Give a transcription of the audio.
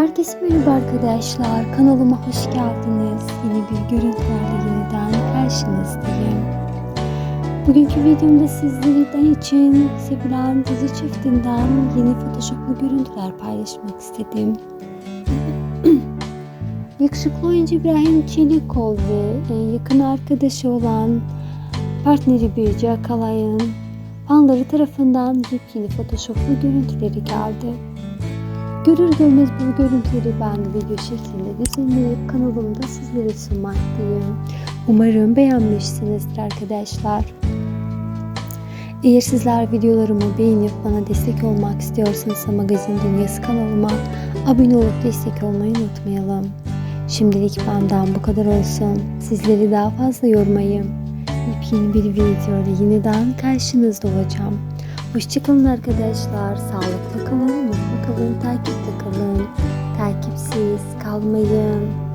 Herkese merhaba arkadaşlar. Kanalıma hoş geldiniz. Yeni bir görüntülerle yeniden karşınızdayım. Bugünkü videomda sizlerden için sevilen dizi çiftinden yeni photoshoplu görüntüler paylaşmak istedim. Yakışıklı oyuncu İbrahim Çelikol ve en yakın arkadaşı olan partneri Birce Akalay'ın fanları tarafından yepyeni photoshoplu görüntüleri geldi. Görür görmez bu görüntüleri ben de video şeklinde düzenleyip kanalımda sizlere sunmaktayım. Umarım beğenmişsinizdir arkadaşlar. Eğer sizler videolarımı beğenip bana destek olmak istiyorsanız Magazin Dünyası kanalıma abone olup destek olmayı unutmayalım. Şimdilik benden bu kadar olsun. Sizleri daha fazla yormayayım. Yepyeni bir videoyla yeniden karşınızda olacağım. Hoşçakalın arkadaşlar. Sağlıklı kalın, kalın, takipte kalın. Takipsiz kalmayın.